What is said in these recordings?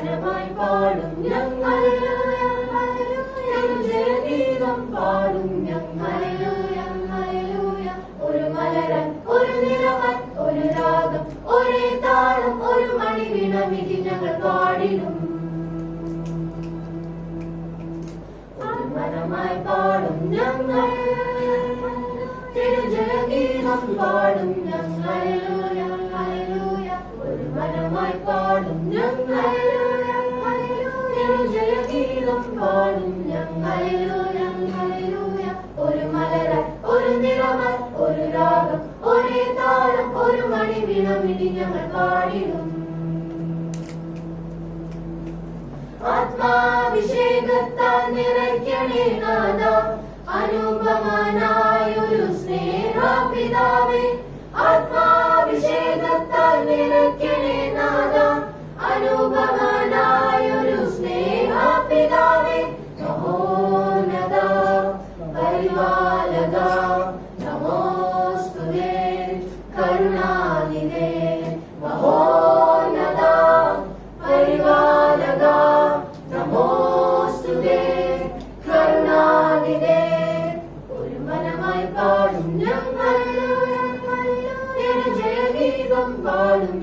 ഒരു മനമായി പാടും ഞങ്ങൾ. ജയഗീതം പാടും ഞങ്ങൾ. ഒരു മലരൻ ഒരു നിറവൻ ഒരു രാഗം ഒരേ താളം ഒരു മണി വീണമിതി ഞങ്ങൾ പാടിടും. മനമായി പാടും ഞങ്ങൾ. തിരുജയഗീതം പാടും ഞങ്ങൾ. ഒരു മനമായി പാടും ഞങ്ങൾ. തിരുജയഗീതം പാടും ഞങ്ങൾ ഒരു മലര ഒരു നിറമൽ ഒരു രാഗം ഒരേ താളം ഒരു മണി വിളമിടി ഞങ്ങൾ പാടിടും. ആത്മാഭിഷേകത്താൽ നിറയ്ക്കണേ നാഥ അനുപമനായൊരു സ്നേഹപിതാവേ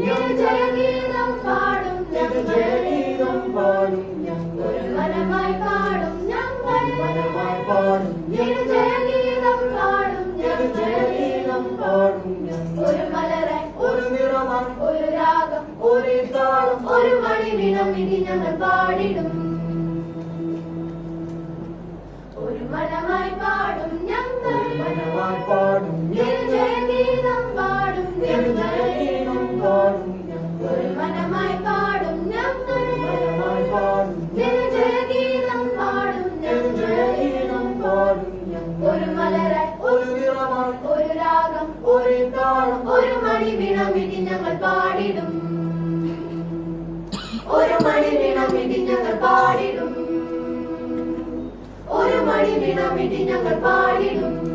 ജയഗീതം പാടും ജയഗീതം പാടും ഞങ്ങൾ മനമായി പാടും ഞങ്ങൾ മനമായി പാടും ജയഗീതം പാടും ജയഗീതം പാടും ഞങ്ങൾ ഒരു മലരായി ഒരു നിറമായി ഒരു രാഗം ഒരേ താളം ഒരു മണി വീണമിടി ഞങ്ങൾ പാടിടും. ഒരു മനമായി പാടും മണി വീണമിടി ഞങ്ങൾ പാടിടും. ഒരു മണി വീണമിടി ഞങ്ങൾ പാടിടും. ഒരു മണി വീണമിടി ഞങ്ങൾ പാടിടും.